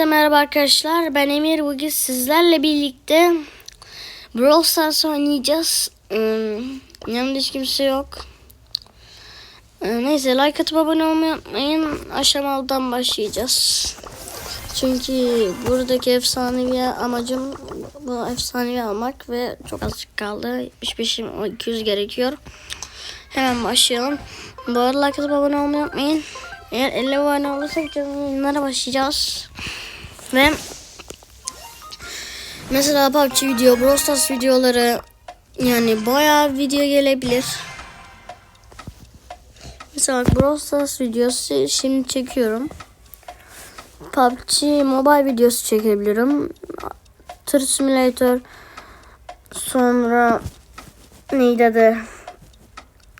Hepinize merhaba arkadaşlar. Ben Emir. Bugün sizlerle birlikte Brawl Stars oynayacağız. Hmm, yanımda hiç kimse yok. Ee, Neyse like atıp abone olmayı unutmayın. Aşamalıdan başlayacağız. Çünkü buradaki efsanevi amacım bu efsanevi almak ve çok azıcık kaldı. 75'im 200 gerekiyor. Hemen başlayalım. Bu arada like atıp abone olmayı unutmayın. Eğer 50 abone olursak canlı başlayacağız. Ve mesela PUBG video, Brawl Stars videoları yani bayağı video gelebilir. Mesela Brawl Stars videosu şimdi çekiyorum. PUBG Mobile videosu çekebilirim. Tır Simulator sonra neydi adı?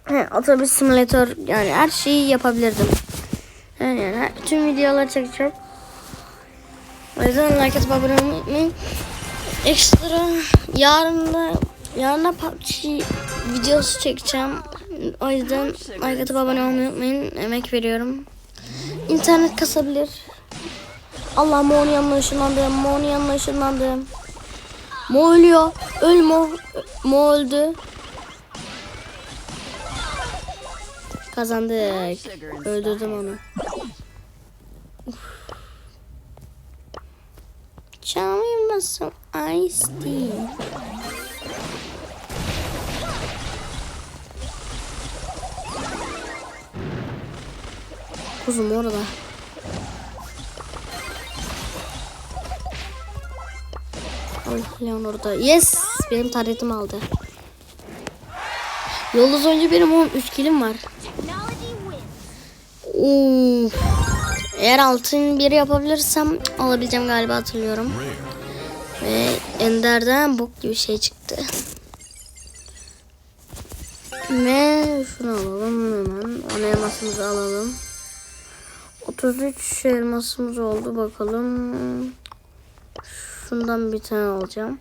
He, otobüs simülatör yani her şeyi yapabilirdim. Yani, yani tüm videoları çekeceğim. O yüzden like atıp abone olmayı unutmayın. Ekstra yarın da yarın da PUBG videosu çekeceğim. O yüzden like atıp abone olmayı unutmayın. Emek veriyorum. İnternet kasabilir. Allah Mo'nun yanına ışınlandım. Mo'nun yanına ışınlandım. Mo ölüyor. Öl Mo. Mo öldü. Kazandık. Öldürdüm onu. Uf. Çalmayayım nasıl? Ice tea. Kuzum orada. Ay Leon orada. Yes! Benim taretim aldı. Yıldız önce benim 13 kilim var. Uf. Eğer altın bir yapabilirsem alabileceğim galiba hatırlıyorum. Ve Ender'den bok gibi şey çıktı. Ve şunu alalım hemen. Ana elmasımızı alalım. 33 elmasımız oldu bakalım. Şundan bir tane alacağım.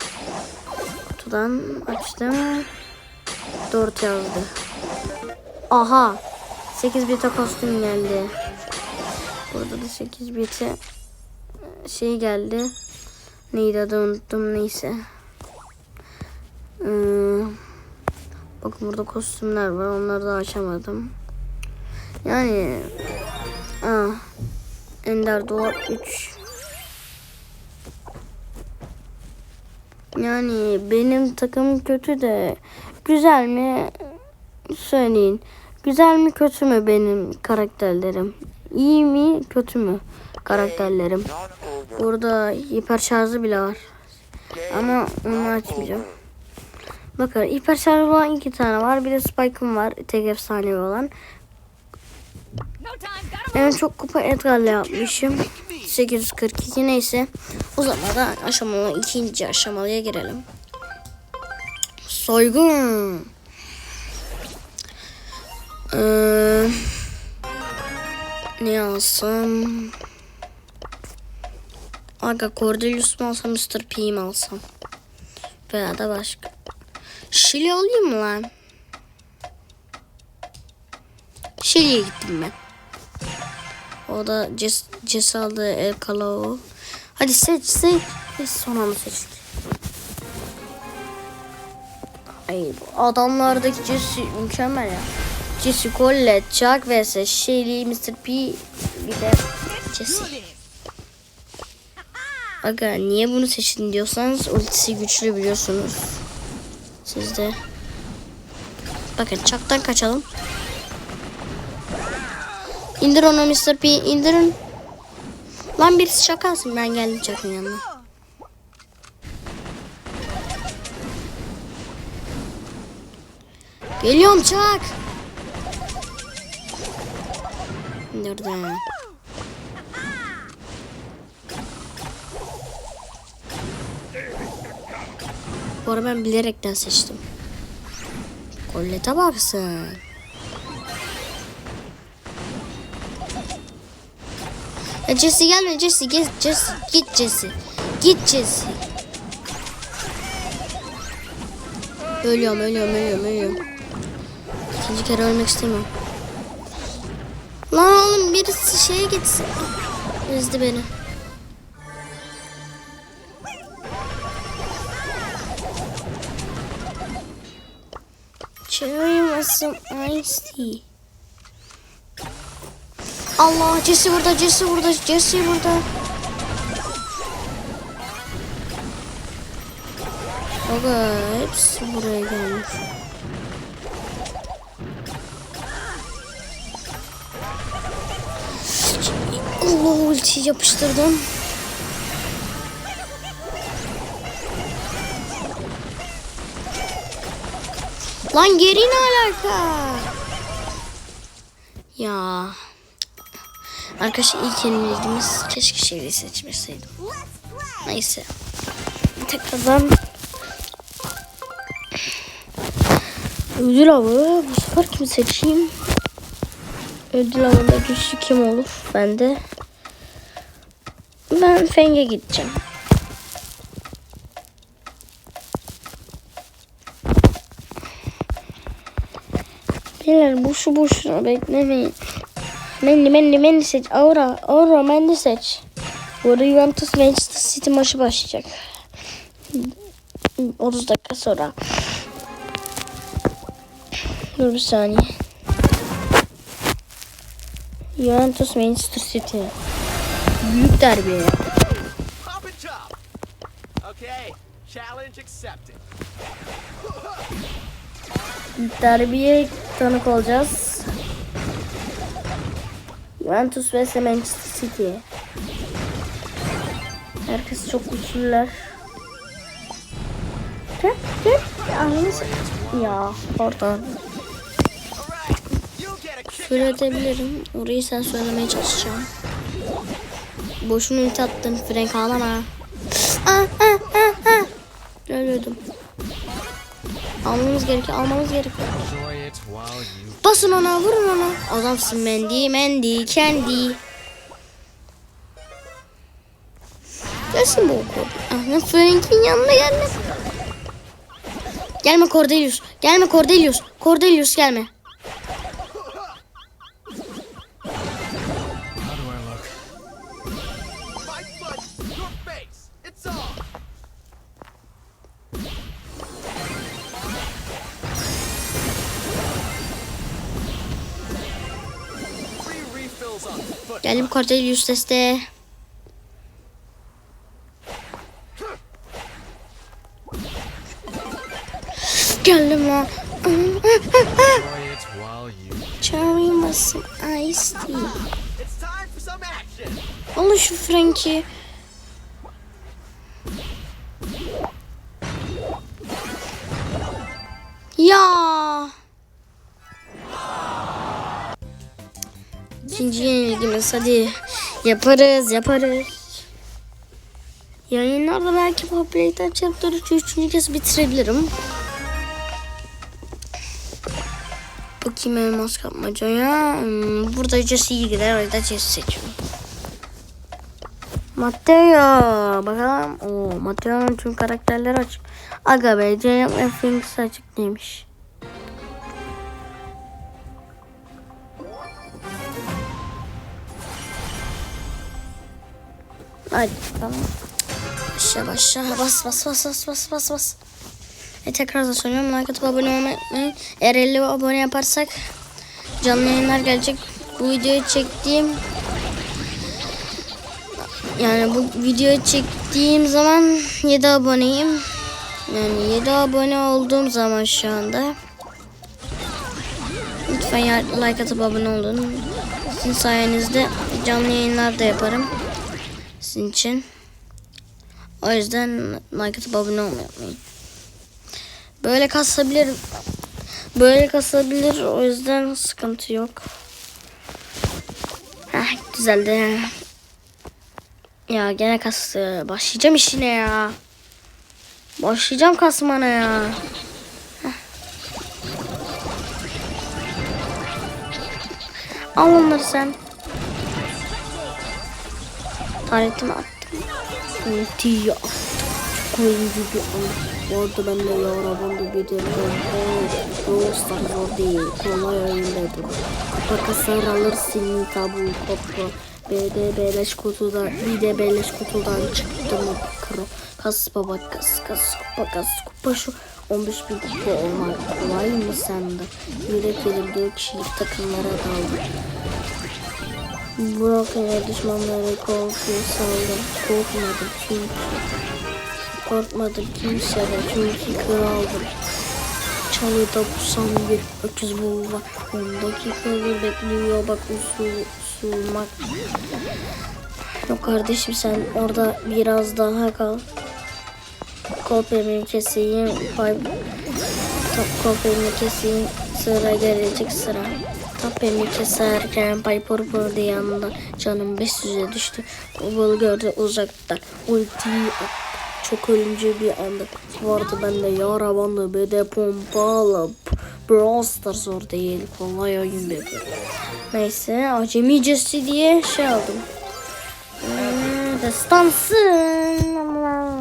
Kutudan açtım. 4 yazdı. Aha. 8 bite kostüm geldi. Burada da 8 bite şey geldi. Neydi adı unuttum neyse. Ee, bakın burada kostümler var. Onları da açamadım. Yani ah, Ender Dolap 3 Yani benim takım kötü de güzel mi söyleyin. Güzel mi kötü mü benim karakterlerim? İyi mi kötü mü karakterlerim? Burada hiper şarjı bile var. Ama onu açmayacağım. Bakın hiper şarjı olan iki tane var. Bir de Spike'ım var. Tek efsanevi olan. En çok kupa Edgar'la yapmışım. 842 neyse. O zaman da aşamalı ikinci aşamalıya girelim. Soygun. Ee, ne alsam? Aga Cordelius mu alsam Mr. P mi alsam? Veya da başka. Şili alayım mı lan? Şili'ye gittim ben. O da Ces, Ces aldı El Kalau. Hadi seç seç. Biz son anda seçtik. Ay bu adamlardaki Jesse mükemmel ya. Jesse Colette, Chuck vs. Shelly, Mr. P bir de Jesse. Aga niye bunu seçtin diyorsanız ultisi güçlü biliyorsunuz. Siz de. Bakın Chuck'tan kaçalım. İndir onu Mr. P indirin. Lan birisi şakasın ben geldim Chuck'ın yanına. Geliyorum Chuck. Nerede? Bu arada ben bilerekten seçtim. Kollete baksın. Ya Jesse gelme Jesse git Jesse git Jesse. Git Jesse. Ölüyorum ölüyorum ölüyorum ölüyorum. İkinci kere ölmek istemiyorum. Lan oğlum birisi şeye gitsin. Üzdü beni. Cherry with some iced tea. Allah Jesse burada Jesse burada Jesse burada. Aga hepsi buraya gelmiş. Allah ultiyi yapıştırdım. Lan geri ne alaka? Ya. Arkadaşlar ilk yenildiğimiz keşke şeyi seçmeseydim. Neyse. Tekrardan ödül avı. Bu sefer kimi seçeyim? Ödül avında güçlü kim olur? Ben de ben Feng'e gideceğim. Beyler boşu boşuna beklemeyin. Mendy Mendy Mendy seç. Aura Aura Mendy seç. Bu arada Juventus Manchester City maçı başlayacak. 30 dakika sonra. Dur bir saniye. Juventus Manchester City. Büyük derbi. Derbiye tanık olacağız. Juventus vs Manchester City. Herkes çok güçlüler. Ya oradan. Şöyle edebilirim. Orayı sen söylemeye çalışacağım. Boşuna ulti attın. Frank ağlama. Ah, ah, ah. Ölüyordum. Almamız gerekiyor. Almamız gerekiyor. Basın ona vurun ona. Adamsın Mendy, Mendy, Kendi. Gelsin bu okul. Ah, Frank'in yanına gelme. Gelme Cordelius. Gelme Cordelius. Cordelius gelme. Geldim Cordelius teste. Geldim lan. Cherry ice tea. Alın şu Frank'i. Yenilgimiz hadi. Yaparız yaparız. Yayınlarda belki Chapter 3'ü üçüncü kez bitirebilirim. Bakayım elmas kapmacaya. Hmm, burada Jesse iyi gider. O yüzden Jesse seçiyorum. Matteo. Bakalım. Oo, Matteo'nun tüm karakterleri açık. Aga be. Ve Finks açık değilmiş. Hadi bakalım. Başla başla. Bas bas bas bas bas bas bas. E tekrar da söylüyorum. Like atıp abone olmayı. Eğer 50 abone yaparsak canlı yayınlar gelecek. Bu videoyu çektiğim yani bu videoyu çektiğim zaman 7 aboneyim. Yani 7 abone olduğum zaman şu anda. Lütfen like atıp abone olun. Sizin sayenizde canlı yayınlar da yaparım. Sizin için. O yüzden like atıp abone olmayı. Böyle kasabilir. Böyle kasabilir. O yüzden sıkıntı yok. Heh, güzeldi. Ya gene kastı. Başlayacağım işine ya. Başlayacağım kasmana ya. Heh. Al onları sen. Taretimi attım. Ultiyi attım. Çok oyuncu bir an. Bu arada ben de ya arabamda bir de Stars zor değil. Kolay oyundadır. Kupa kasar alırsın tabu topu. BD beleş kutudan bir de beleş kutudan çıktı mı kro. Kas baba kas kas kupa kas kupa şu 15 bin kupa olmak kolay mı sende? Yürek 4 kişilik takımlara daldı. Broken'e düşmanları korkuyu saldım. Korkmadım çünkü. Korkmadım kimseden çünkü kraldım. Çalıda pusan bir öküz bul var. 10 dakikadır bekliyor bak usul usulmak. Yok kardeşim sen orada biraz daha kal. Kopyamı keseyim. Kopyamı keseyim. Sıra gelecek sıra. Kopyamı keserken Piper burada yanında. Canım 500'e düştü. Bul gördü uzakta. Ulti çok ölümcül bir anda. Vardı bende yara bandı bir de pompalı. Brawl Stars zor değil. Kolay oyun dedi. Neyse acemicesi diye şey aldım. Hmm, Destansı. Aman.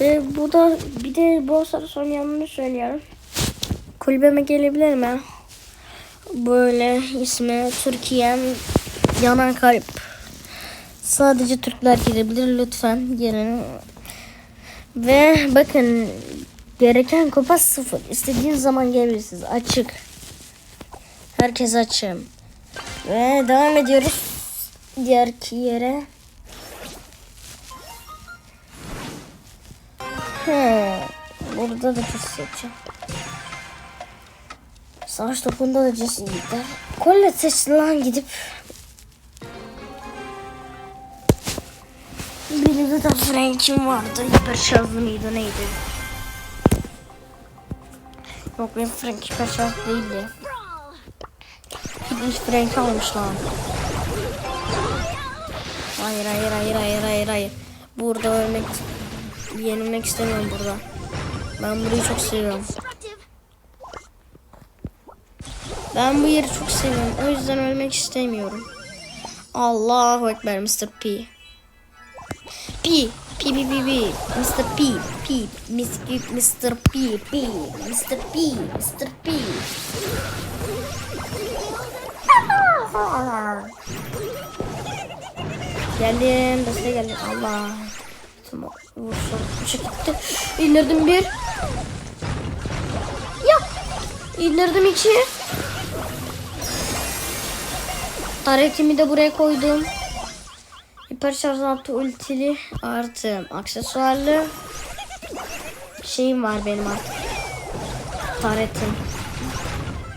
Ve bu da bir de bu arada son yanını söylüyorum. Kulübeme gelebilir mi? Böyle ismi Türkiye'm yanan kalp. Sadece Türkler girebilir lütfen gelin. Ve bakın gereken kupa sıfır. İstediğin zaman gelebilirsiniz. Açık. Herkes açım. Ve devam ediyoruz. Diğer yere. He, burada da Jesse seçeceğim. Savaş topunda da Jesse gider. Colette seçti lan gidip. Birinde de Frank'im vardı. Hiper şarjlı mıydı neydi? Yok benim Frank hiper şarjlı değildi. Gitmiş Frank almış lan. Hayır hayır hayır hayır hayır hayır. Burada ölmek yenilmek istemiyorum burada. Ben burayı çok seviyorum. Ben bu yeri çok seviyorum. O yüzden ölmek istemiyorum. Allahu Ekber Mr. P. P. P P P P. Mr. P. P. Mr. P. P. Mr. P. Mr. P. Geldim. Deste geldim. Allah. Tamam. Vursun. Uçu gitti. İndirdim bir. Ya. İndirdim iki. Taretimi de buraya koydum. Hiper şarj altı ultili artı aksesuarlı şeyim var benim artık. Taretim.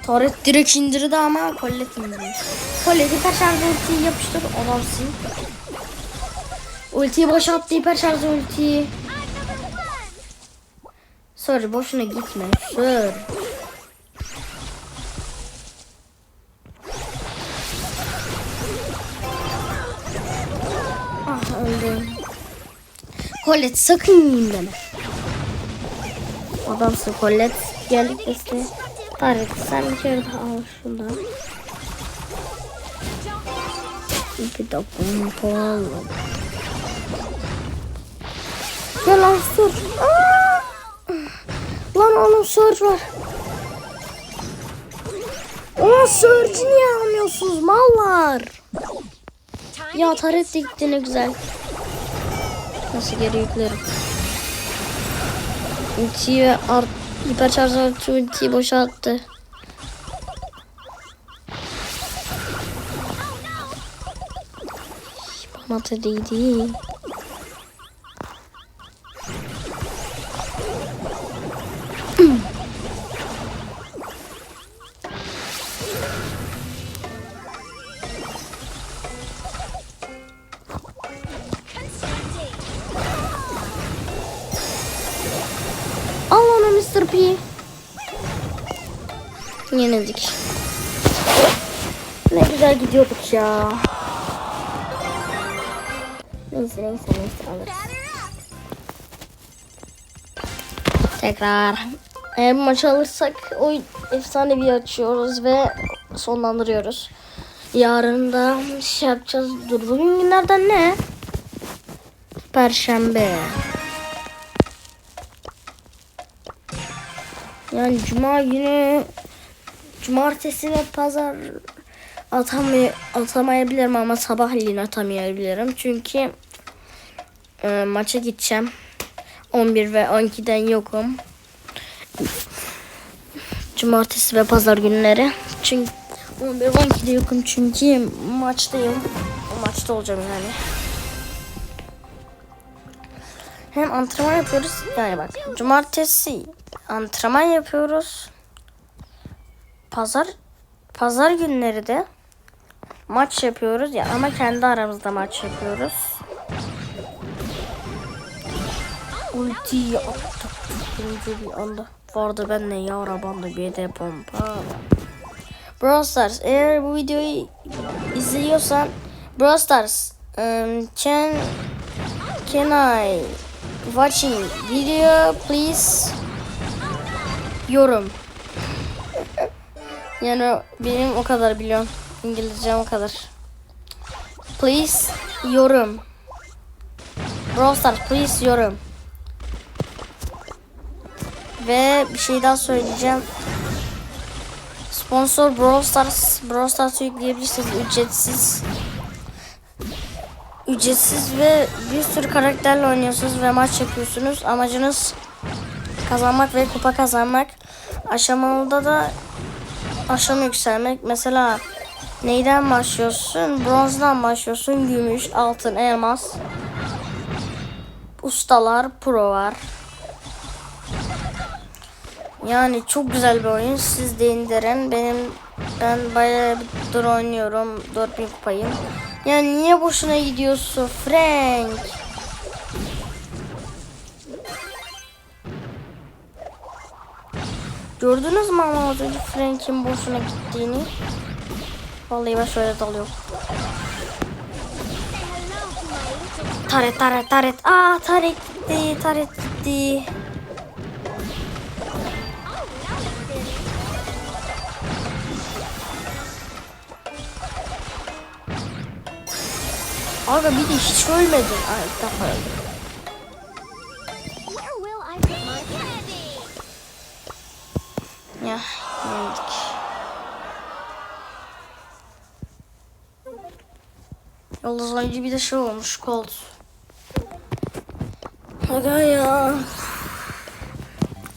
Taret direkt indirdi ama kollet indirdi. Kollet hiper şarj ultiyi yapıştır adamsın. Ultiyi boşalttı hiper şarj ultiyi. Sorry boşuna gitme. Sor. Ah öldüm. Colette sakın yiyeyim deme. Adamsın Colette. Geldik deste. Tarık sen bir kere daha al şundan. Bir de pompalı. Ya lan. Aa! Lan onun sor var. Onun sörcü niye almıyorsunuz mallar? Ya taret de ne güzel. Nasıl geri yüklerim? Ultiyi ve art, hiper şarj artı ultiyi boşalttı. Bana da değdi. Ne güzel gidiyorduk ya. Neyse neyse neyse alırız. Tekrar. Eğer bu maçı alırsak o efsane bir açıyoruz ve sonlandırıyoruz. Yarın da şey yapacağız. Dur bugün günlerden ne? Perşembe. Yani cuma günü cumartesi ve pazar atamay atamayabilirim ama sabahleyin atamayabilirim. Çünkü e, maça gideceğim. 11 ve 12'den yokum. Cumartesi ve pazar günleri. Çünkü 11 12'de yokum çünkü maçtayım. Maçta olacağım yani. Hem antrenman yapıyoruz yani bak cumartesi antrenman yapıyoruz. Pazar pazar günleri de maç yapıyoruz ya ama kendi aramızda maç yapıyoruz. Ultiyi attık birinci bir anda. Vardı ben ne ya arabamda bir de pompa. Brawl Stars eğer bu videoyu izliyorsan Brawl Stars um, can can I watching video please yorum. Yani benim o kadar biliyorum. İngilizcem o kadar. Please yorum. Brawl Stars please yorum. Ve bir şey daha söyleyeceğim. Sponsor Brawl Stars. Brawl Stars'ı yükleyebilirsiniz ücretsiz. Ücretsiz ve bir sürü karakterle oynuyorsunuz ve maç yapıyorsunuz. Amacınız kazanmak ve kupa kazanmak. Aşamalıda da aşama yükselmek. Mesela neyden başlıyorsun? Bronzdan başlıyorsun. Gümüş, altın, elmas. Ustalar, pro var. Yani çok güzel bir oyun. Siz de indirin. Benim ben bayağı bir dur oynuyorum. 4000 kupayım. Yani niye boşuna gidiyorsun Frank? Gördünüz mü ama az Frank'in boşuna gittiğini? Vallahi ben şöyle dalıyorum. Taret taret taret. Aa taret gitti taret gitti. Aga bir de hiç ölmedin. Ay ilk defa öldüm. Ya yendik. Yıldız oyuncu bir de şey olmuş Colt. Aga ya.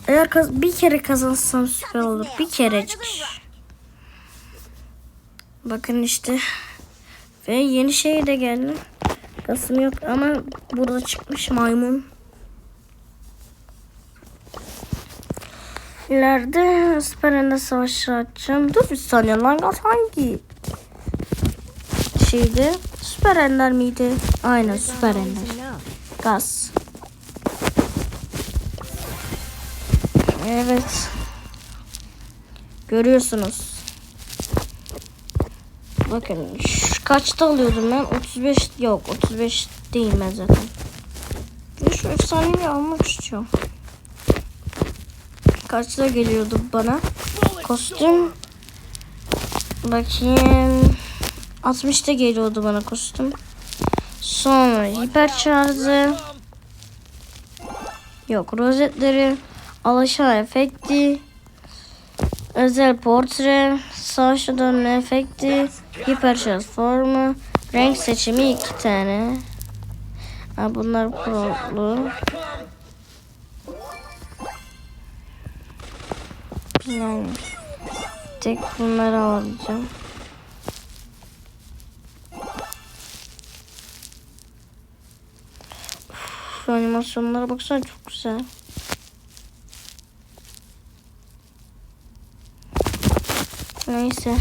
Eğer kaz- bir kere kazansam süper olur. Bir kerecik. Bakın işte. Ve yeni şey de geldi. Kasım yok ama burada çıkmış maymun. İleride Süper Ender Savaşı açacağım. Dur bir saniye lan hangi şeydi? Süper Ender miydi? Aynen Süper Ender. Gaz. Evet. Görüyorsunuz. Bakın kaçta alıyordum ben? 35 yok 35 değil ben zaten. Şu efsaneyi almak istiyorum. Kaçta geliyordu bana? Kostüm. Bakayım. 60'ta geliyordu bana kostüm. Sonra hiper şarjı. Yok rozetleri. Alışan efekti. Özel portre. Savaşa dönme efekti. Hiper şarj formu. Renk seçimi iki tane. Ha, bunlar prolu. Yani tek bunları alacağım. Şu animasyonlara baksana çok güzel. Neyse.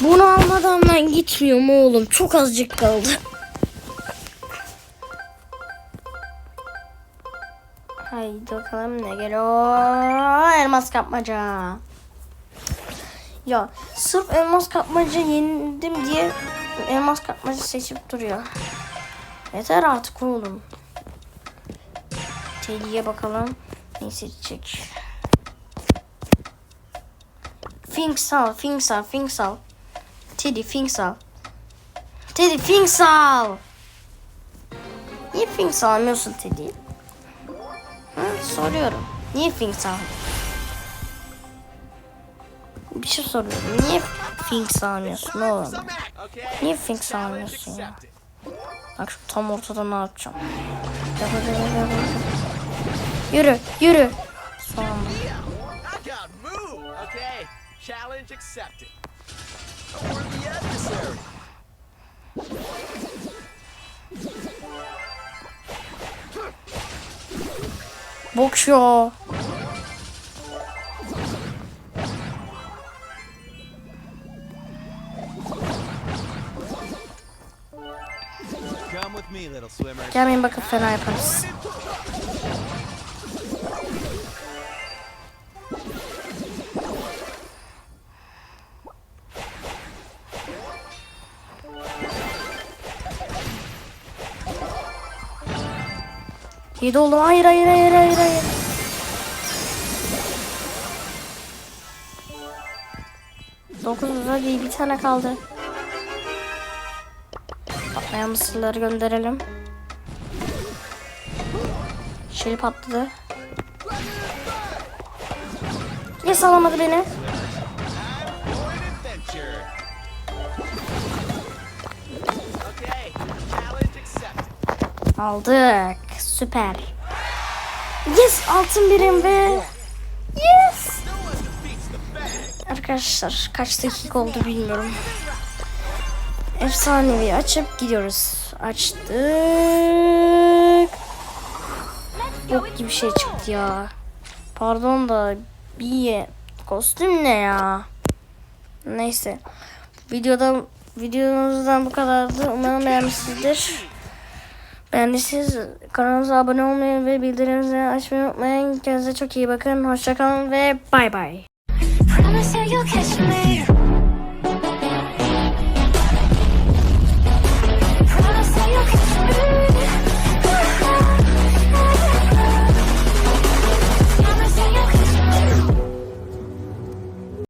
Bunu almadan ben gitmiyorum oğlum. Çok azıcık kaldı. Haydi bakalım ne geliyor. Elmas kapmaca. Ya sırf elmas kapmaca yenildim diye elmas kapmaca seçip duruyor. Yeter artık oğlum. Teddy'ye bakalım. Ne seçecek? Finksal, Finksal, Finksal. Teddy, Finksal. Teddy, Finksal. Niye Finksal almıyorsun Teddy? Hı, soruyorum. Niye Finksal? Bir şey soruyorum. Niye Fink sanıyorsun oğlum? Niye Fink Challenge sanıyorsun ya? Bak şu tam ortada ne yapacağım? Yap, yap, yap, yap, yap. Yürü, yürü. Sonra. I got Gelmeyin bakın fena yaparız. İyi de oğlum. Hayır hayır hayır hayır hayır. Dokuz hadi bir tane kaldı. Patlayan mısırları gönderelim. Şey patladı. Niye salamadı beni? Aldık. Süper. Yes altın birim ve yes. Arkadaşlar kaç dakika oldu bilmiyorum. Efsanevi açıp gidiyoruz. Açtık. Bok gibi şey çıktı ya. Pardon da bir kostüm ne ya? Neyse. Videoda videomuzdan bu kadardı. Umarım beğenmişsinizdir. Beğendiyseniz kanalımıza abone olmayı ve bildirimleri açmayı unutmayın. Kendinize çok iyi bakın. Hoşçakalın ve bay bay.